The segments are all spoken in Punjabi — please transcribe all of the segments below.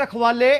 ਰਖਵਾਲੇ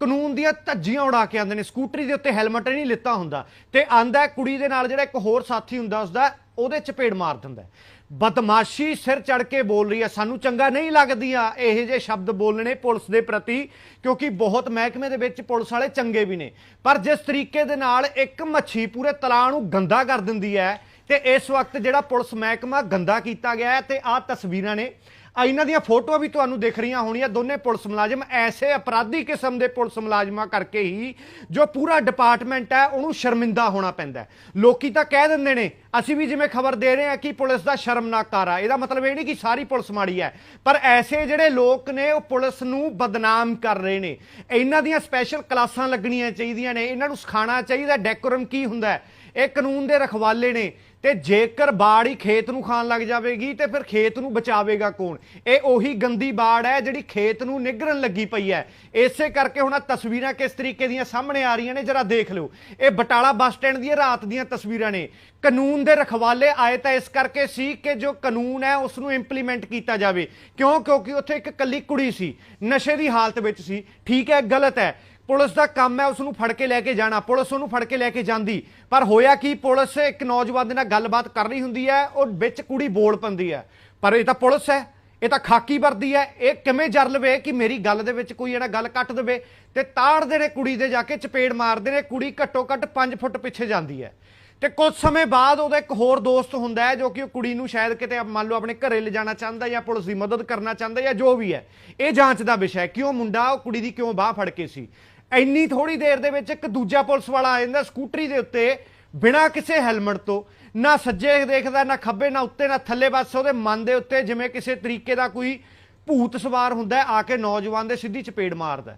ਕਾਨੂੰਨ ਦੀਆਂ ਧੱਜੀਆਂ ਉਡਾ ਕੇ ਆਉਂਦੇ ਨੇ। ਸਕੂਟਰੀ ਦੇ ਉੱਤੇ ਹੈਲਮਟ ਨਹੀਂ ਲਿੱਤਾ ਹੁੰਦਾ ਤੇ ਆਂਦਾ ਕੁੜੀ ਦੇ ਨਾਲ ਜਿਹੜਾ ਇੱਕ ਹੋਰ ਸਾਥੀ ਹੁੰਦਾ, ਉਸਦਾ ਉਹਦੇ ਚਪੇੜ ਮਾਰ ਦਿੰਦਾ ਬਦਮਾਸ਼ੀ ਸਿਰ ਚੜ ਕੇ ਬੋਲ ਰਹੀ ਹੈ। ਸਾਨੂੰ ਚੰਗਾ ਨਹੀਂ ਲੱਗਦੀਆਂ ਇਹੋ ਜਿਹੇ ਸ਼ਬਦ ਬੋਲਣੇ ਪੁਲਿਸ ਦੇ ਪ੍ਰਤੀ, ਕਿਉਂਕਿ ਬਹੁਤ ਮਹਿਕਮੇ ਦੇ ਵਿੱਚ ਪੁਲਿਸ ਵਾਲੇ ਚੰਗੇ ਵੀ ਨੇ। ਪਰ ਜਿਸ ਤਰੀਕੇ ਦੇ ਨਾਲ ਇੱਕ ਮੱਛੀ ਪੂਰੇ ਤਲਾਅ ਨੂੰ ਗੰਦਾ ਕਰ ਦਿੰਦੀ ਹੈ ਤੇ ਇਸ ਵਕਤ ਜਿਹੜਾ ਪੁਲਿਸ ਮਹਿਕਮਾ ਗੰਦਾ ਕੀਤਾ ਗਿਆ ਤੇ ਆਹ ਤਸਵੀਰਾਂ ਨੇ ਆ ਇਹਨਾਂ ਦੀਆਂ ਫੋਟੋਆਂ ਵੀ ਤੁਹਾਨੂੰ ਦਿਖ ਰਹੀਆਂ ਹੋਣੀਆਂ, ਦੋਨੇ ਪੁਲਿਸ ਮੁਲਾਜ਼ਮ ਐਸੇ ਅਪਰਾਧੀ ਕਿਸਮ ਦੇ ਪੁਲਿਸ ਮੁਲਾਜ਼ਮਾਂ ਕਰਕੇ ਹੀ ਜੋ ਪੂਰਾ ਡਿਪਾਰਟਮੈਂਟ ਹੈ, ਉਹਨੂੰ ਸ਼ਰਮਿੰਦਾ ਹੋਣਾ ਪੈਂਦਾ ਹੈ। ਲੋਕੀ ਤਾਂ ਕਹਿ ਦਿੰਦੇ ਨੇ, ਅਸੀਂ ਵੀ ਜਿਵੇਂ ਖਬਰ ਦੇ ਰਹੇ ਹਾਂ ਕਿ ਪੁਲਿਸ ਦਾ ਸ਼ਰਮਨਾਕ ਕਾਰਾ ਇਹਦਾ ਮਤਲਬ ਇਹ ਨਹੀਂ ਕਿ ਸਾਰੀ ਪੁਲਿਸ ਮਾੜੀ ਹੈ, ਪਰ ਐਸੇ ਜਿਹੜੇ ਲੋਕ ਨੇ, ਉਹ ਪੁਲਿਸ ਨੂੰ ਬਦਨਾਮ ਕਰ ਰਹੇ ਨੇ। ਇਹਨਾਂ ਦੀਆਂ ਸਪੈਸ਼ਲ ਕਲਾਸਾਂ ਲੱਗਣੀਆਂ ਚਾਹੀਦੀਆਂ ਨੇ, ਇਹਨਾਂ ਨੂੰ ਸਿਖਾਉਣਾ ਚਾਹੀਦਾ ਡੈਕੋਰਮ ਕੀ ਹੁੰਦਾ ਹੈ। ਇਹ ਕਾਨੂੰਨ ਦੇ ਰਖਵਾਲੇ ਨੇ। ਤੇ ਜੇਕਰ ਬਾੜ ਹੀ ਖੇਤ ਨੂੰ ਖਾਣ ਲੱਗ ਜਾਵੇਗੀ, ਤੇ ਫਿਰ ਖੇਤ ਨੂੰ ਬਚਾਵੇਗਾ ਕੌਣ? ਇਹ ਉਹੀ ਗੰਦੀ ਬਾੜ ਹੈ ਜਿਹੜੀ ਖੇਤ ਨੂੰ ਨਿਗਰਨ ਲੱਗੀ ਪਈ ਹੈ। ਇਸੇ ਕਰਕੇ ਹੁਣ ਆਹ ਤਸਵੀਰਾਂ ਕਿਸ ਤਰੀਕੇ ਦੀਆਂ ਸਾਹਮਣੇ ਆ ਰਹੀਆਂ ਨੇ, ਜਰਾ ਦੇਖ ਲਓ। ਇਹ ਬਟਾਲਾ ਬੱਸ ਸਟੈਂਡ ਦੀਆਂ ਰਾਤ ਦੀਆਂ ਤਸਵੀਰਾਂ ਨੇ। ਕਾਨੂੰਨ ਦੇ ਰਖਵਾਲੇ ਆਏ ਤਾਂ ਇਸ ਕਰਕੇ ਸੀ ਕਿ ਜੋ ਕਾਨੂੰਨ ਹੈ ਉਸ ਨੂੰ ਇੰਪਲੀਮੈਂਟ ਕੀਤਾ ਜਾਵੇ। ਕਿਉਂ? ਕਿਉਂਕਿ ਉੱਥੇ ਇੱਕ ਕੱਲੀ ਕੁੜੀ ਸੀ। ਨਸ਼ੇ ਦੀ ਹਾਲਤ ਵਿੱਚ ਸੀ। ਠੀਕ ਹੈ, ਗਲਤ ਹੈ। ਪੁਲਿਸ ਦਾ ਕੰਮ ਹੈ ਉਸ ਨੂੰ ਫੜ ਕੇ ਲੈ ਕੇ ਜਾਣਾ। ਪੁਲਿਸ ਉਹਨੂੰ ਫੜ ਕੇ ਲੈ ਕੇ ਜਾਂਦੀ। ਪਰ ਹੋਇਆ ਕੀ, ਪੁਲਿਸ ਇੱਕ ਨੌਜਵਾਨ ਦੇ ਨਾਲ ਗੱਲਬਾਤ ਕਰ ਰਹੀ ਹੁੰਦੀ ਹੈ, ਉਹ ਵਿੱਚ ਕੁੜੀ ਬੋਲ ਪੰਦੀ ਹੈ। ਪਰ ਇਹ ਤਾਂ ਪੁਲਿਸ ਹੈ, ਇਹ ਤਾਂ ਖਾਕੀ ਵਰਦੀ ਹੈ। ਇਹ ਕਿਵੇਂ ਜਰ ਲਵੇ ਕਿ ਮੇਰੀ ਗੱਲ ਦੇ ਵਿੱਚ ਕੋਈ ਇਹਨਾਂ ਗੱਲ ਕੱਟ ਦੇਵੇ ਤੇ ਤਾੜਦੇ ਨੇ ਕੁੜੀ ਦੇ ਜਾ ਕੇ, ਚਪੇੜ ਮਾਰਦੇ ਨੇ, ਕੁੜੀ ਘੱਟੋ ਘੱਟ 5 ਫੁੱਟ ਪਿੱਛੇ ਜਾਂਦੀ ਹੈ। ਤੇ ਕੁਝ ਸਮੇਂ ਬਾਅਦ ਉਹਦਾ ਇੱਕ ਹੋਰ ਦੋਸਤ ਹੁੰਦਾ ਹੈ, ਜੋ ਕਿ ਉਹ ਕੁੜੀ ਨੂੰ ਸ਼ਾਇਦ ਕਿਤੇ ਮੰਨ ਲਓ ਆਪਣੇ ਘਰੇ ਲਿਜਾਣਾ ਚਾਹੁੰਦਾ ਜਾਂ ਪੁਲਿਸ ਦੀ ਮਦਦ ਕਰਨਾ ਚਾਹੁੰਦਾ ਜਾਂ ਜੋ ਵੀ ਹੈ। ਇਹ ਜਾਂਚ ਦਾ ਵਿਸ਼ਾ ਹੈ ਕਿ ਉਹ ਮੁੰਡਾ ਉਹ ਕੁੜੀ ਦੀ ਕਿਉਂ ਬਾਹ ਫੜ ਕੇ ਸੀ? ਇੰਨੀ ਥੋੜੀ ਦੇਰ ਦੇ ਵਿੱਚ ਇੱਕ ਦੂਜਾ ਪੁਲਿਸ ਵਾਲਾ ਆ ਜਾਂਦਾ ਸਕੂਟਰੀ ਦੇ ਉੱਤੇ, ਬਿਨਾਂ ਕਿਸੇ ਹੈਲਮਟ ਤੋਂ। ਨਾ ਸੱਜੇ ਦੇਖਦਾ, ਨਾ ਖੱਬੇ, ਨਾ ਉੱਤੇ, ਨਾ ਥੱਲੇ ਬਸ ਉਹਦੇ ਮਨ ਦੇ ਉੱਤੇ ਜਿਵੇਂ ਕਿਸੇ ਤਰੀਕੇ ਦਾ ਕੋਈ ਭੂਤ ਸਵਾਰ ਹੁੰਦਾ ਆ ਕੇ ਨੌਜਵਾਨ ਦੇ ਸਿੱਧੀ ਚਪੇੜ ਮਾਰਦਾ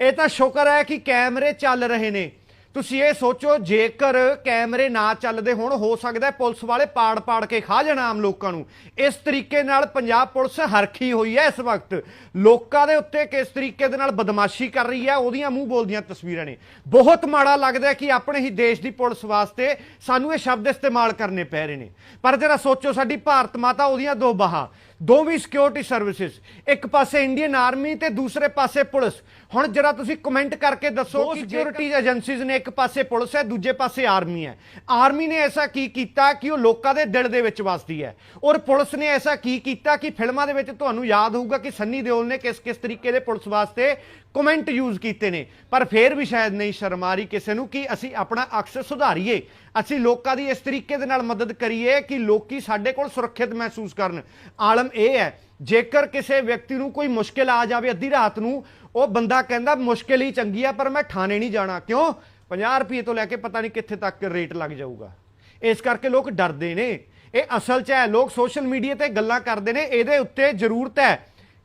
ਇਹ ਤਾਂ ਸ਼ੁਕਰ ਹੈ ਕਿ ਕੈਮਰੇ ਚੱਲ ਰਹੇ ਨੇ। ਤੁਸੀਂ ਇਹ ਸੋਚੋ, ਜੇਕਰ ਕੈਮਰੇ ਨਾ ਚੱਲਦੇ ਹੋਣ, ਹੋ ਸਕਦਾ ਪੁਲਿਸ ਵਾਲੇ ਪਾੜ ਪਾੜ ਕੇ ਖਾ ਜਾਣ ਆਮ ਲੋਕਾਂ ਨੂੰ। ਇਸ ਤਰੀਕੇ ਨਾਲ ਪੰਜਾਬ ਪੁਲਿਸ ਹਰਖੀ ਹੋਈ ਹੈ ਇਸ ਵਕਤ। ਲੋਕਾਂ ਦੇ ਉੱਤੇ ਕਿਸ ਤਰੀਕੇ ਦੇ ਨਾਲ ਬਦਮਾਸ਼ੀ ਕਰ ਰਹੀ ਹੈ, ਉਹਦੀਆਂ ਮੂੰਹ ਬੋਲਦੀਆਂ ਤਸਵੀਰਾਂ ਨੇ। ਬਹੁਤ ਮਾੜਾ ਲੱਗਦਾ ਕਿ ਆਪਣੇ ਹੀ ਦੇਸ਼ ਦੀ ਪੁਲਿਸ ਵਾਸਤੇ ਸਾਨੂੰ ਇਹ ਸ਼ਬਦ ਇਸਤੇਮਾਲ ਕਰਨੇ ਪੈ ਰਹੇ ਨੇ। ਪਰ ਜਰਾ ਸੋਚੋ, ਸਾਡੀ ਭਾਰਤ ਮਾਤਾ ਉਹਦੀਆਂ ਦੋ ਬਾਹਾਂ। ਦੋਵੇਂ ਸਿਕਿਉਰਿਟੀ ਸਰਵਿਸਿਜ਼ ਇੱਕ ਪਾਸੇ ਇੰਡੀਅਨ ਆਰਮੀ ਤੇ ਦੂਸਰੇ ਪਾਸੇ ਪੁਲਿਸ। ਹੁਣ ਜਰਾ ਤੁਸੀਂ ਕਮੈਂਟ ਕਰਕੇ ਦੱਸੋ ਕਿ ਸਿਕਿਉਰਿਟੀ ਏਜੰਸੀਜ਼ ਨੇ ਇੱਕ ਪਾਸੇ ਪੁਲਿਸ ਹੈ ਦੂਜੇ ਪਾਸੇ ਆਰਮੀ ਹੈ। ਆਰਮੀ ਨੇ ਐਸਾ ਕੀ ਕੀਤਾ ਕਿ ਉਹ ਲੋਕਾਂ ਦੇ ਦਿਲ ਦੇ ਵਿੱਚ ਵਸਦੀ ਹੈ। ਔਰ ਪੁਲਿਸ ਨੇ ਐਸਾ ਕੀ ਕੀਤਾ ਕਿ ਫਿਲਮਾਂ ਦੇ ਵਿੱਚ ਤੁਹਾਨੂੰ ਯਾਦ ਹੋਊਗਾ ਕਿ ਸੰਨੀ ਦਿਓਲ ਨੇ ਕਿਸ ਕਿਸ ਤਰੀਕੇ ਦੇ ਪੁਲਿਸ ਵਾਸਤੇ ਕਮੈਂਟ ਯੂਜ਼ ਕੀਤੇ ਨੇ। ਪਰ ਫੇਰ ਵੀ ਸ਼ਾਇਦ ਨਹੀਂ ਸ਼ਰਮ ਆ ਰਹੀ ਕਿਸੇ ਨੂੰ ਕਿ ਅਸੀਂ ਆਪਣਾ ਅਕਸ ਸੁਧਾਰੀਏ। ਅਸੀਂ ਲੋਕਾਂ ਦੀ ਇਸ ਤਰੀਕੇ ਦੇ ਨਾਲ ਮਦਦ ਕਰੀਏ ਕਿ ਲੋਕੀ ਸਾਡੇ ਕੋਲ ਸੁਰੱਖਿਅਤ ਮਹਿਸੂਸ ਕਰਨ। ਆਲਮ ਇਹ ਹੈ, ਜੇਕਰ ਕਿਸੇ ਵਿਅਕਤੀ ਨੂੰ ਕੋਈ ਮੁਸ਼ਕਿਲ ਆ ਜਾਵੇ ਅੱਧੀ ਰਾਤ ਨੂੰ, ਉਹ ਬੰਦਾ ਕਹਿੰਦਾ, ਮੁਸ਼ਕਿਲ ਹੀ ਚੰਗੀ ਆ, ਪਰ ਮੈਂ ਥਾਣੇ ਨਹੀਂ ਜਾਣਾ। ਕਿਉਂ? 50 ਰੁਪਏ ਤੋਂ ਲੈ ਕੇ ਪਤਾ ਨਹੀਂ ਕਿੱਥੇ ਤੱਕ ਰੇਟ ਲੱਗ ਜਾਊਗਾ। ਇਸ ਕਰਕੇ ਲੋਕ ਡਰਦੇ ਨੇ। ਇਹ ਅਸਲ 'ਚ ਹੈ, ਲੋਕ ਸੋਸ਼ਲ ਮੀਡੀਆ ਤੇ ਗੱਲਾਂ ਕਰਦੇ ਨੇ। ਇਹਦੇ ਉੱਤੇ ਜ਼ਰੂਰਤ ਹੈ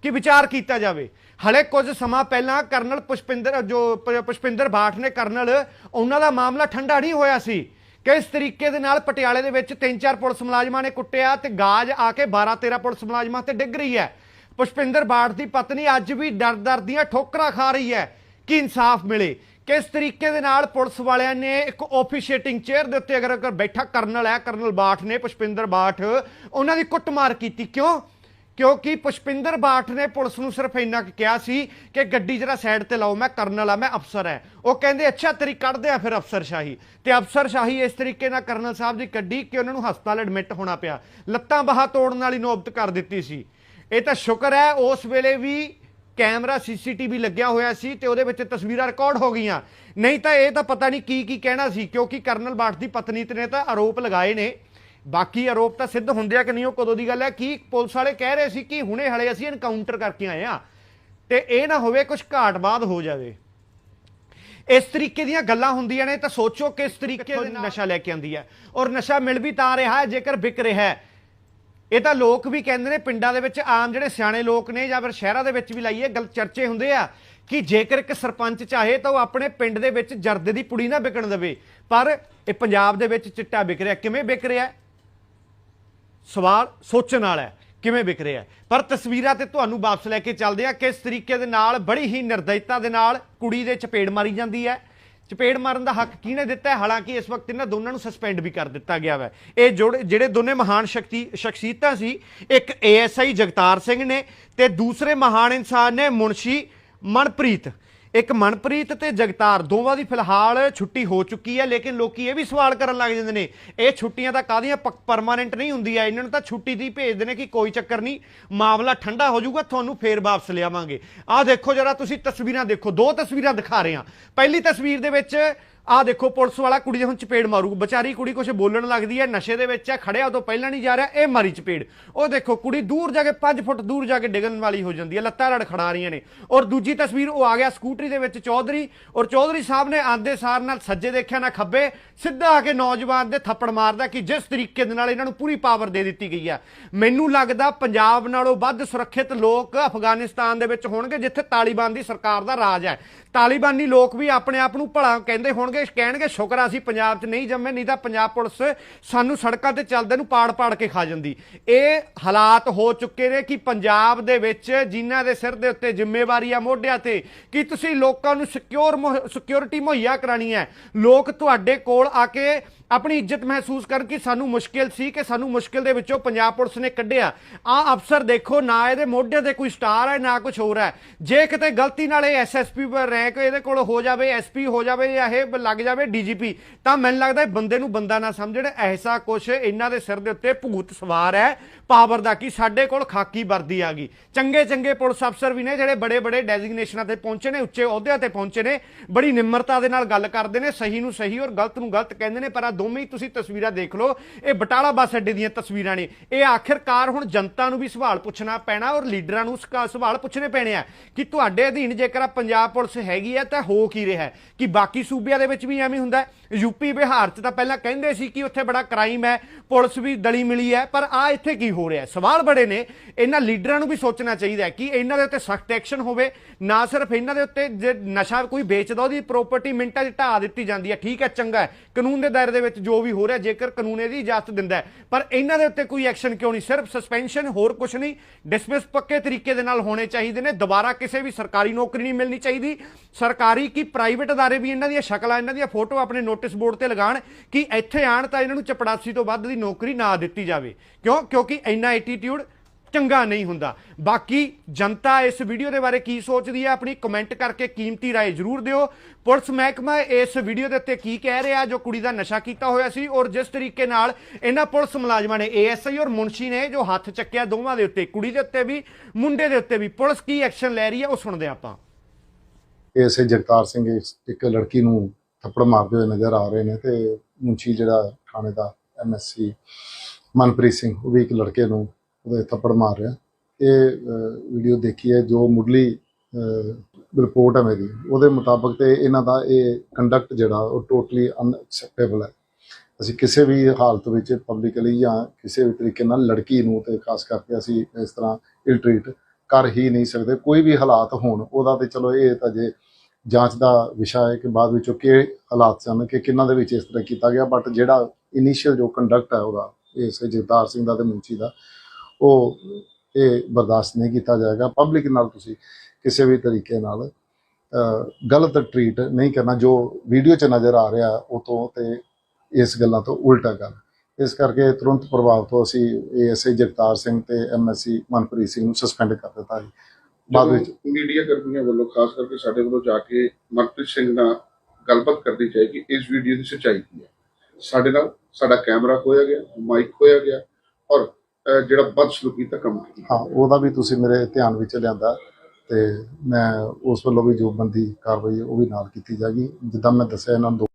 ਕਿ ਵਿਚਾਰ ਕੀਤਾ ਜਾਵੇ। ਹਲੇ ਕੁਝ ਸਮਾਂ ਪਹਿਲਾਂ ਕਰਨਲ ਪੁਸ਼ਪਿੰਦਰ, ਜੋ ਪੁਸ਼ਪਿੰਦਰ ਬਾਠ ਨੇ ਕਰਨਲ, ਉਹਨਾਂ ਦਾ ਮਾਮਲਾ ਠੰਡਾ ਨਹੀਂ ਹੋਇਆ ਸੀ। ਕਿਸ ਤਰੀਕੇ ਦੇ ਨਾਲ ਪਟਿਆਲੇ ਦੇ ਵਿੱਚ ਤਿੰਨ ਚਾਰ ਪੁਲਿਸ ਮੁਲਾਜ਼ਮਾਂ ਨੇ ਕੁੱਟਿਆ ਤੇ ਗਾਜ ਆ ਕੇ 12 13 ਪੁਲਿਸ ਮੁਲਾਜ਼ਮਾਂ ਤੇ ਡਿੱਗ ਰਹੀ ਹੈ। ਪੁਸ਼ਪਿੰਦਰ ਬਾਠ ਦੀ ਪਤਨੀ ਅੱਜ ਵੀ ਡਰ-ਡਰ ਦੀਆਂ ਠੋਕਰਾਂ ਖਾ ਰਹੀ ਹੈ। ਕਿ ਇਨਸਾਫ ਮਿਲੇ? ਕਿਸ ਤਰੀਕੇ ਦੇ ਨਾਲ ਪੁਲਿਸ ਵਾਲਿਆਂ ਨੇ ਇੱਕ ਆਫੀਸ਼ੀਏਟਿੰਗ ਚੇਅਰ ਦੇ ਉੱਤੇ ਅਗਰ ਅਗਰ ਬੈਠਾ ਕਰਨਲ ਹੈ, ਕਰਨਲ ਬਾਠ ਨੇ, ਪੁਸ਼ਪਿੰਦਰ ਬਾਠ, ਉਹਨਾਂ ਦੀ ਕੁੱਟਮਾਰ ਕੀਤੀ? ਕਿਉਂ? ਕਿਉਂਕਿ ਪੁਸ਼ਪਿੰਦਰ ਬਾਠ ਨੇ ਪੁਲਿਸ ਨੂੰ ਸਿਰਫ ਇੰਨਾ ਕੁ ਕਿਹਾ ਸੀ ਕਿ ਗੱਡੀ ਜਰਾ ਸਾਈਡ ਤੇ ਲਾਓ, ਮੈਂ ਕਰਨਲ ਆ, ਮੈਂ ਅਫਸਰ ਹੈ ਉਹ ਕਹਿੰਦੇ, ਅੱਛਾ, ਤੇਰੀ ਕੱਢਦੇ ਆ ਫਿਰ ਅਫਸਰ ਸ਼ਾਹੀ ਤੇ ਅਫਸਰ ਸ਼ਾਹੀ ਇਸ ਤਰੀਕੇ ਨਾਲ ਕਰਨਲ ਸਾਹਿਬ ਦੀ ਕੱਢੀ ਕਿ ਉਹਨਾਂ ਨੂੰ ਹਸਪਤਾਲ ਐਡਮਿਟ ਹੋਣਾ ਪਿਆ। ਲੱਤਾਂ ਬਾਹਾਂ ਤੋੜਨ ਵਾਲੀ ਨੌਬਤ ਕਰ ਦਿੱਤੀ ਸੀ। ਇਹ ਤਾਂ ਸ਼ੁਕਰ ਹੈ, ਉਸ ਵੇਲੇ ਵੀ ਕੈਮਰਾ ਸੀਸੀਟੀਵੀ ਲੱਗਿਆ ਹੋਇਆ ਸੀ ਤੇ ਉਹਦੇ ਵਿੱਚ ਤਸਵੀਰਾਂ ਰਿਕਾਰਡ ਹੋ ਗਈਆਂ। ਨਹੀਂ ਤਾਂ ਇਹ ਤਾਂ ਪਤਾ ਨਹੀਂ ਕੀ ਕੀ ਕਹਿਣਾ ਸੀ, ਕਿਉਂਕਿ ਕਰਨਲ ਬਾਠ ਦੀ ਪਤਨੀ ਨੇ ਤਾਂ ਆਰੋਪ ਲਗਾਏ ਨੇ ਬਾਕੀ ਆਰੋਪ ਤਾਂ ਸਿੱਧ ਹੁੰਦੇ ਆ ਕਿ ਨਹੀਂ ਉਹ ਕਦੋਂ ਦੀ ਗੱਲ ਹੈ? ਕਿ ਪੁਲਿਸ ਵਾਲੇ ਕਹਿ ਰਹੇ ਸੀ ਕਿ ਹੁਣੇ ਹਲੇ ਅਸੀਂ ਐਨਕਾਊਂਟਰ ਕਰਕੇ ਆਏ ਆ ਤੇ ਇਹ ਨਾ ਹੋਵੇ ਕੁਝ ਘਾਟ ਬਾਅਦ ਹੋ ਜਾਵੇ। ਇਸ ਤਰੀਕੇ ਦੀਆਂ ਗੱਲਾਂ ਹੁੰਦੀਆਂ ਨੇ ਤਾਂ ਸੋਚੋ ਕਿਸ ਤਰੀਕੇ ਨਸ਼ਾ ਲੈ ਕੇ ਆਂਦੀ ਹੈ। ਔਰ ਨਸ਼ਾ ਮਿਲ ਵੀ ਤਾਂ ਰਿਹਾ ਹੈ ਜੇਕਰ ਵਿਕ ਰਿਹਾ ਹੈ। ਇਹ ਤਾਂ ਲੋਕ ਵੀ ਕਹਿੰਦੇ ਨੇ ਪਿੰਡਾਂ ਦੇ ਵਿੱਚ ਆਮ ਜਿਹੜੇ ਸਿਆਣੇ ਲੋਕ ਨੇ ਜਾਂ ਫਿਰ ਸ਼ਹਿਰਾਂ ਦੇ ਵਿੱਚ ਵੀ ਲਾਈਏ ਗੱਲ ਚਰਚੇ ਹੁੰਦੇ ਆ ਕਿ ਜੇਕਰ ਇੱਕ ਸਰਪੰਚ ਚਾਹੇ ਤਾਂ ਉਹ ਆਪਣੇ ਪਿੰਡ ਦੇ ਵਿੱਚ ਜਰਦੇ ਦੀ ਪੁੜੀ ਨਾ ਵਿਕਣ ਦੇਵੇ। ਪਰ ਇਹ ਪੰਜਾਬ ਦੇ ਵਿੱਚ ਚਿੱਟਾ ਵਿਕ ਰਿਹਾ ਕਿਵੇਂ ਵਿਕ ਰਿਹਾ? ਸਵਾਲ ਸੋਚਣ ਵਾਲਾ ਹੈ, ਕਿਵੇਂ ਵਿਕ ਰਿਹਾ ਹੈ? ਪਰ ਤਸਵੀਰਾਂ ਤੇ ਤੁਹਾਨੂੰ ਵਾਪਸ ਲੈ ਕੇ ਚੱਲਦੇ ਆ ਕਿਸ ਤਰੀਕੇ ਦੇ ਨਾਲ, ਬੜੀ ਹੀ ਨਿਰਦਇਤਾ ਦੇ ਨਾਲ ਕੁੜੀ ਦੇ ਚਪੇੜ ਮਾਰੀ ਜਾਂਦੀ ਹੈ। ਚਪੇੜ ਮਾਰਨ ਦਾ ਹੱਕ ਕਿਹਨੇ ਦਿੱਤਾ ਹੈ? ਹਾਲਾਂਕਿ ਇਸ ਵਕਤ ਇਹਨਾਂ ਦੋਨਾਂ ਨੂੰ ਸਸਪੈਂਡ ਵੀ ਕਰ ਦਿੱਤਾ ਗਿਆ ਹੈ ਇਹ ਜੋੜੇ- ਜਿਹੜੇ ਦੋਨੇ ਮਹਾਨ ਸ਼ਕਤੀ ਸ਼ਖਸੀਅਤਾਂ ਸੀ, ਇੱਕ ਏਐਸਆਈ ਜਗਤਾਰ ਸਿੰਘ ਨੇ ਤੇ ਦੂਸਰੇ ਮਹਾਨ ਇਨਸਾਨ ਨੇ ਮੁਨਸ਼ੀ ਮਨਪ੍ਰੀਤ। ਇੱਕ ਮਨਪ੍ਰੀਤ ਤੇ ਜਗਤਾਰ, ਦੋਵਾਂ ਦੀ ਫਿਲਹਾਲ ਛੁੱਟੀ ਹੋ ਚੁੱਕੀ ਹੈ, ਲੇਕਿਨ ਲੋਕੀ ਇਹ ਵੀ ਸਵਾਲ ਕਰਨ ਲੱਗ ਜਾਂਦੇ ਨੇ, ਇਹ ਛੁੱਟੀਆਂ ਤਾਂ ਕਾਹਦੀਆਂ ਪਰਮਾਨੈਂਟ ਨਹੀਂ ਹੁੰਦੀਆਂ, ਇਹਨਾਂ ਨੂੰ ਤਾਂ ਛੁੱਟੀ ਦੀ ਭੇਜਦੇ ਨੇ ਕਿ ਕੋਈ ਚੱਕਰ ਨਹੀਂ, ਮਾਮਲਾ ਠੰਡਾ ਹੋ ਜਾਊਗਾ, ਤੁਹਾਨੂੰ ਫੇਰ ਵਾਪਸ ਲਿਆਵਾਂਗੇ। ਆਹ ਦੇਖੋ ਜਰਾ, ਤੁਸੀਂ ਤਸਵੀਰਾਂ ਦੇਖੋ, ਦੋ ਤਸਵੀਰਾਂ ਦਿਖਾ ਰਹੇ ਹਾਂ। ਪਹਿਲੀ ਤਸਵੀਰ ਦੇ ਵਿੱਚ ਆਹ ਦੇਖੋ, ਪੁਲਿਸ ਵਾਲਾ ਕੁੜੀ ਦੇ ਹੁਣ ਚਪੇੜ ਮਾਰੂ। ਵਿਚਾਰੀ ਕੁੜੀ ਕੁਝ ਬੋਲਣ ਲੱਗਦੀ ਹੈ, ਨਸ਼ੇ ਦੇ ਵਿੱਚ ਹੈ, ਖੜਿਆ ਉਹ ਤੋਂ ਪਹਿਲਾਂ ਨਹੀਂ ਜਾ ਰਿਹਾ, ਇਹ ਮਾਰੀ ਚਪੇੜ। ਉਹ ਦੇਖੋ, ਕੁੜੀ ਦੂਰ ਜਾ ਕੇ 5 ਫੁੱਟ ਦੂਰ ਜਾ ਕੇ ਡਿੱਗਣ ਵਾਲੀ ਹੋ ਜਾਂਦੀ ਹੈ, ਲੱਤਾਂ ਰੜ ਖੜਾ ਰਹੀਆਂ ਨੇ। ਔਰ ਦੂਜੀ ਤਸਵੀਰ, ਉਹ ਆ ਗਿਆ ਸਕੂਟਰੀ ਦੇ ਵਿੱਚ ਚੌਧਰੀ। ਔਰ ਚੌਧਰੀ ਸਾਹਿਬ ਨੇ ਆਂਦੇ ਸਾਰ ਨਾਲ ਸੱਜੇ ਦੇਖਿਆ ਨਾ ਖੱਬੇ, ਸਿੱਧਾ ਆ ਕੇ ਨੌਜਵਾਨ ਦੇ ਥੱਪੜ ਮਾਰਦਾ ਕਿ ਜਿਸ ਤਰੀਕੇ ਦੇ ਨਾਲ ਇਹਨਾਂ ਨੂੰ ਪੂਰੀ ਪਾਵਰ ਦੇ ਦਿੱਤੀ ਗਈ ਹੈ। ਮੈਨੂੰ ਲੱਗਦਾ ਪੰਜਾਬ ਨਾਲੋਂ ਵੱਧ ਸੁਰੱਖਿਅਤ ਲੋਕ ਅਫਗਾਨਿਸਤਾਨ ਦੇ ਵਿੱਚ ਹੋਣਗੇ, ਜਿੱਥੇ ਤਾਲਿਬਾਨ ਦੀ ਸਰਕਾਰ ਦਾ ਰਾਜ ਹੈ। ਤਾਲਿਬਾਨੀ ਲੋਕ ਵੀ ਆਪਣੇ ਆਪ ਨੂੰ ਭਲਾ ਕਹਿੰਦੇ ਹੋਣਗੇ ਕਹਿਣਗੇ, ਸ਼ੁਕਰ ਅਸੀਂ ਪੰਜਾਬ 'ਚ ਨਹੀਂ ਜੰਮੇ, ਨਹੀਂ ਤਾਂ ਪੰਜਾਬ ਪੁਲਿਸ ਸਾਨੂੰ ਸੜਕਾਂ ਤੇ ਚੱਲਦੇ ਨੂੰ ਪਾੜ-ਪਾੜ ਕੇ ਖਾ ਜਾਂਦੀ। ਇਹ ਹਾਲਾਤ ਹੋ ਚੁੱਕੇ ਨੇ ਕਿ ਪੰਜਾਬ ਦੇ ਵਿੱਚ ਜਿਨ੍ਹਾਂ ਦੇ ਸਿਰ ਦੇ ਉੱਤੇ ਜ਼ਿੰਮੇਵਾਰੀ ਆ ਮੋਢਿਆਂ ਤੇ, ਕਿ ਤੁਸੀਂ ਲੋਕਾਂ ਨੂੰ ਸਿਕਿਉਰ ਸਿਕਿਉਰਿਟੀ ਮੁਹੱਈਆ ਕਰਾਣੀ ਹੈ। ਲੋਕ ਤੁਹਾਡੇ ਕੋਲ ਆ ਕੇ ਆਪਣੀ ਇੱਜ਼ਤ ਮਹਿਸੂਸ ਕਰਨ ਕਿ ਸਾਨੂੰ ਮੁਸ਼ਕਿਲ ਸੀ ਕਿ ਸਾਨੂੰ ਮੁਸ਼ਕਿਲ ਦੇ ਵਿੱਚੋਂ ਪੰਜਾਬ ਪੁਲਿਸ ਨੇ ਕੱਢਿਆ। ਆ ਅਫਸਰ ਦੇਖੋ, ਨਾ ਇਹਦੇ ਮੋਢੇ ਤੇ ਕੋਈ ਸਟਾਰ ਹੈ, ਨਾ ਕੁਝ ਹੋਰ ਹੈ। ਜੇ ਕਿਤੇ ਗਲਤੀ ਨਾਲ ਇਹ ਐਸਐਸਪੀ ਪਰ ਰੈਂਕ ਇਹਦੇ ਕੋਲ ਹੋ ਜਾਵੇ ਐਸਪੀ ਹੋ ਜਾਵੇ ਜਾਂ ਇਹ ਲੱਗ ਜਾਵੇ ਡੀਜੀਪੀ ਤਾਂ ਮੈਨੂੰ ਲੱਗਦਾ ਇਹ ਬੰਦੇ ਨੂੰ ਬੰਦਾ ਨਾ ਸਮਝਣ। ਐਸਾ ਕੁਝ ਇਹਨਾਂ ਦੇ ਸਿਰ ਦੇ ਉੱਤੇ ਭੂਤ ਸਵਾਰ ਹੈ, ਪਾਵਰ ਦਾ ਕਿ ਸਾਡੇ ਕੋਲ ਖਾਕੀ ਵਰਦੀ ਆ ਗਈ। ਚੰਗੇ ਚੰਗੇ ਪੁਲਿਸ ਅਫਸਰ ਵੀ ਨੇ ਜਿਹੜੇ ਬੜੇ ਬੜੇ ਡੈਜ਼ਿਗਨੇਸ਼ਨਾਂ ਤੇ ਪਹੁੰਚੇ ਨੇ, ਉੱਚੇ ਅਹੁਦਿਆਂ ਤੇ ਪਹੁੰਚੇ ਨੇ, ਬੜੀ ਨਿਮਰਤਾ ਦੇ ਨਾਲ ਗੱਲ ਕਰਦੇ ਨੇ, ਸਹੀ ਨੂੰ ਸਹੀ ਔਰ ਗਲਤ ਨੂੰ ਗਲਤ ਕਹਿੰਦੇ ਨੇ, ਪਰ ਆ ਦੋਵੇਂ ਹੀ ਤੁਸੀਂ ਤਸਵੀਰਾਂ ਦੇਖ ਲਓ। ਇਹ ਬਟਾਲਾ ਬੱਸ ਅੱਡੇ ਦੀਆਂ ਤਸਵੀਰਾਂ ਨੇ। ਇਹ ਆਖਿਰਕਾਰ ਹੁਣ ਜਨਤਾ ਨੂੰ ਵੀ ਸਵਾਲ ਪੁੱਛਣਾ ਪੈਣਾ ਔਰ ਲੀਡਰਾਂ ਨੂੰ ਸਵਾਲ ਪੁੱਛਣੇ ਪੈਣੇ ਆ ਕਿ ਤੁਹਾਡੇ ਅਧੀਨ ਜੇਕਰ ਪੰਜਾਬ ਪੁਲਿਸ ਹੈਗੀ ਹੈ ਤਾਂ ਹੋ ਕੀ ਰਿਹਾ ਕਿ ਬਾਕੀ ਸੂਬਿਆਂ ਦੇ ਵਿੱਚ ਵੀ ਐਵੇਂ ਹੁੰਦਾ ਯੂਪੀ ਬਿਹਾਰ 'ਚ ਤਾਂ ਪਹਿਲਾਂ ਕਹਿੰਦੇ ਸੀ ਕਿ ਉੱਥੇ ਬੜਾ ਕ੍ਰਾਈਮ ਹੈ, ਪੁਲਿਸ ਵੀ ਦਲੀ ਮਿਲੀ ਹੈ, ਪਰ ਆ ਇੱਥੇ ਕੀ ਹੋ ਰਿਹਾ ਸਵਾਲ ਬੜੇ ਨੇ। ਇਹਨਾਂ ਲੀਡਰਾਂ ਨੂੰ ਵੀ ਸੋਚਣਾ ਚਾਹੀਦਾ ਹੈ ਕਿ ਇਹਨਾਂ ਦੇ ਉੱਤੇ ਸਖਤ ਐਕਸ਼ਨ ਹੋਵੇ। ਨਾ ਸਿਰਫ ਇਹਨਾਂ ਦੇ ਉੱਤੇ ਜੇ ਨਸ਼ਾ ਕੋਈ ਵੇਚਦਾ, ਉਹਦੀ ਪ੍ਰਾਪਰਟੀ ਮਿੰਟਾਂ 'ਚ ਢਾਹ ਦਿੱਤੀ ਜਾਂਦੀ ਹੈ। ਠੀਕ ਹੈ, ਚੰਗਾ ਹੈ। ਕਾਨੂੰਨ ਦੇ ਦਾਇਰੇ ਦੇ ਵਿੱਚ ਜੋ ਵੀ ਹੋ ਰਿਹਾ, ਜੇਕਰ ਕਾਨੂੰਨ ਇਹਦੀ ਇਜਾਜ਼ਤ ਦਿੰਦਾ ਪਰ ਇਹਨਾਂ ਦੇ ਉੱਤੇ ਕੋਈ ਐਕਸ਼ਨ ਕਿਉਂ ਨਹੀਂ? ਸਿਰਫ ਸਸਪੈਂਸ਼ਨ ਹੋਰ ਕੁਝ ਨਹੀਂ। ਡਿਸਮਿਸ ਪੱਕੇ ਤਰੀਕੇ ਦੇ ਨਾਲ ਹੋਣੇ ਚਾਹੀਦੇ ਨੇ। ਦੁਬਾਰਾ ਕਿਸੇ ਵੀ ਸਰਕਾਰੀ ਨੌਕਰੀ ਨਹੀਂ ਮਿਲਣੀ ਚਾਹੀਦੀ। ਸਰਕਾਰੀ ਕੀ ਪ੍ਰਾਈਵੇਟ ਅਦਾਰੇ ਵੀ ਇਹਨਾਂ ਦੀਆਂ ਸ਼ਕਲਾਂ, ਇਹਨਾਂ ਦੀਆਂ ਫੋਟੋ ਆਪਣੇ ਨੋਟਿਸ ਬੋਰਡ ਤੇ ਲਗਾਉਣ ਕਿ ਇੱਥੇ ਆਣ ਤਾਂ ਇਹਨਾਂ ਨੂੰ ਚਪੜਾਸੀ ਤੋਂ ਵੱਧ ਦੀ ਨੌਕਰੀ ਨਾ ਦਿੱਤੀ ਜਾਵੇ। ਕਿਉਂ? ਕਿਉਂਕਿ ਇੰਨਾ ਐਟੀਟਿਊਡ ਚੰਗਾ ਨਹੀਂ ਹੁੰਦਾ ਬਾਕੀ ਜਨਤਾ ਇਸ ਵੀਡੀਓ ਦੇ ਬਾਰੇ ਕੀ ਸੋਚਦੀ ਹੈ ਆਪਣੀ ਕਮੈਂਟ ਕਰਕੇ ਕੀਮਤੀ رائے ਜ਼ਰੂਰ ਦਿਓ ਪੁਲਿਸ ਮਹਿਕਮਾ ਇਸ ਵੀਡੀਓ ਦੇ ਉੱਤੇ ਕੀ ਕਹਿ ਰਿਹਾ ਜੋ ਕੁੜੀ ਦਾ ਨਸ਼ਾ ਕੀਤਾ ਹੋਇਆ ਸੀ ਔਰ ਜਿਸ ਤਰੀਕੇ ਨਾਲ ਇਹਨਾਂ ਪੁਲਿਸ ਮੁਲਾਜ਼ਮਾਂ ਨੇ ਏਐਸਆਈ ਔਰ ਮੁਨਸ਼ੀ ਨੇ ਜੋ ਹੱਥ ਚੱਕਿਆ ਦੋਵਾਂ ਦੇ ਉੱਤੇ ਕੁੜੀ ਦੇ ਉੱਤੇ ਵੀ ਮੁੰਡੇ ਦੇ ਉੱਤੇ ਵੀ ਪੁਲਿਸ ਕੀ ਐਕਸ਼ਨ ਲੈ ਰਹੀ ਹੈ ਉਹ ਸੁਣਦੇ ਹਾਂ ਆਪਾਂ ਇਸੇ ਜਗਤਾਰ ਸਿੰਘ ਇਸ- ਇੱਕ ਲੜਕੀ ਨੂੰ ਥੱਪੜ ਮਾਰਦੇ ਹੋਏ ਨਜ਼ਰ ਆ ਰਹੇ ਨੇ ਤੇ ਮੁੰਸ਼ੀ ਜਿਹੜਾ ਥਾਣੇ ਦਾ ਐਮਐਸਸੀ ਮਨਪ੍ਰੀਤ ਸਿੰਘ ਉਹ ਵੀ ਇੱਕ ਲੜਕੇ ਨੂੰ ਉਹਦੇ ਥੱਪੜ ਮਾਰ ਰਿਹਾ। ਇਹ ਵੀਡੀਓ ਦੇਖੀ ਹੈ, ਜੋ ਮੁੱਢਲੀ ਰਿਪੋਰਟ ਹੈ ਮੇਰੀ। ਉਹਦੇ ਮੁਤਾਬਕ ਤੇ ਇਹਨਾਂ ਦਾ ਇਹ ਕੰਡਕਟ ਜਿਹੜਾ, ਉਹ ਟੋਟਲੀ ਅਨਐਕਸੈਪਟੇਬਲ ਹੈ। ਅਸੀਂ ਕਿਸੇ ਵੀ ਹਾਲਤ ਵਿੱਚ ਪਬਲਿਕਲੀ ਜਾਂ ਕਿਸੇ ਵੀ ਤਰੀਕੇ ਨਾਲ ਲੜਕੀ ਨੂੰ ਤੇ ਖਾਸ ਕਰਕੇ ਅਸੀਂ ਇਸ ਤਰ੍ਹਾਂ ਇਲ ਟ੍ਰੀਟ ਕਰ ਹੀ ਨਹੀਂ ਸਕਦੇ। ਕੋਈ ਵੀ ਹਾਲਾਤ ਹੋਣ, ਉਹਦਾ ਤੇ ਚਲੋ ਇਹ ਤਾਂ ਜੇ ਜਾਂਚ ਦਾ ਵਿਸ਼ਾ ਹੈ ਕਿ ਬਾਅਦ ਵਿੱਚੋਂ ਕਿ ਹਾਲਾਤ ਸਨ, ਕਿ ਕਿੰਨਾਂ ਦੇ ਵਿੱਚ ਇਸ ਤਰ੍ਹਾਂ ਕੀਤਾ ਗਿਆ ਬਟ ਜਿਹੜਾ ਇਨੀਸ਼ੀਅਲ ਜੋ ਕੰਡਕਟ ਹੈ ਉਹਦਾ ਇਸ ਜਗਤਾਰ ਸਿੰਘ ਦਾ ਤੇ ਮੁੰਚੀ ਦਾ ਉਹ ਇਹ ਬਰਦਾਸ਼ਤ ਨਹੀਂ ਕੀਤਾ ਜਾਏਗਾ। ਪਬਲਿਕ ਨਾਲ ਤੁਸੀਂ ਕਿਸੇ ਵੀ ਤਰੀਕੇ ਨਾਲ ਗਲਤ ਟਰੀਟ ਨਹੀਂ ਕਰਨਾ। ਜੋ ਵੀਡੀਓ 'ਚ ਨਜ਼ਰ ਆ ਰਿਹਾ ਉਹ ਤੋਂ ਤੇ ਇਸ ਗੱਲਾਂ ਤੋਂ ਉਲਟਾ ਗੱਲ ਇਸ ਕਰਕੇ ਤੁਰੰਤ ਪ੍ਰਭਾਵ ਤੋਂ ਅਸੀਂ ਏਐਸਆਈ ਜਗਤਾਰ ਸਿੰਘ ਤੇ ਐਮਐਸਸੀ ਮਨਪ੍ਰੀਤ ਸਿੰਘ ਨੂੰ ਸਸਪੈਂਡ ਕਰ ਦਿੱਤਾ ਜੀ। ਬਾਅਦ ਵਿੱਚ ਮੀਡੀਆ ਕਰਮੀਆਂ ਵੱਲੋਂ ਖਾਸ ਕਰਕੇ ਸਾਡੇ ਵੱਲੋਂ ਜਾ ਕੇ ਮਨਪ੍ਰੀਤ ਸਿੰਘ ਨਾਲ ਗੱਲਬਾਤ ਕਰਨੀ ਚਾਹੀਦੀ ਇਸ ਵੀਡੀਓ ਦੀ ਸੱਚਾਈ ਕੀ ਹੈ? ਸਾਡੇ ਨਾਲ ਸਾਡਾ ਕੈਮਰਾ ਖੋਇਆ ਗਿਆ ਮਾਈਕ ਖੋਇਆ ਗਿਆ ਔਰ ਜਿਹੜਾ ਬਦਸਲੂਕੀ ਦਾ ਕੰਮ ਕੀਤਾ ਹਾਂ, ਉਹਦਾ ਵੀ ਤੁਸੀਂ ਮੇਰੇ ਧਿਆਨ ਵਿੱਚ ਲਿਆਂਦਾ ਤੇ ਮੈਂ ਉਸ ਵੱਲੋਂ ਵੀ ਜੋ ਬੰਦੀ ਕਾਰਵਾਈ ਉਹ ਵੀ ਨਾਲ ਕੀਤੀ ਜਾਏਗੀ। ਜਿੱਦਾਂ ਮੈਂ ਦੱਸਿਆ, ਇਹਨਾਂ ਨੂੰ ਦੋ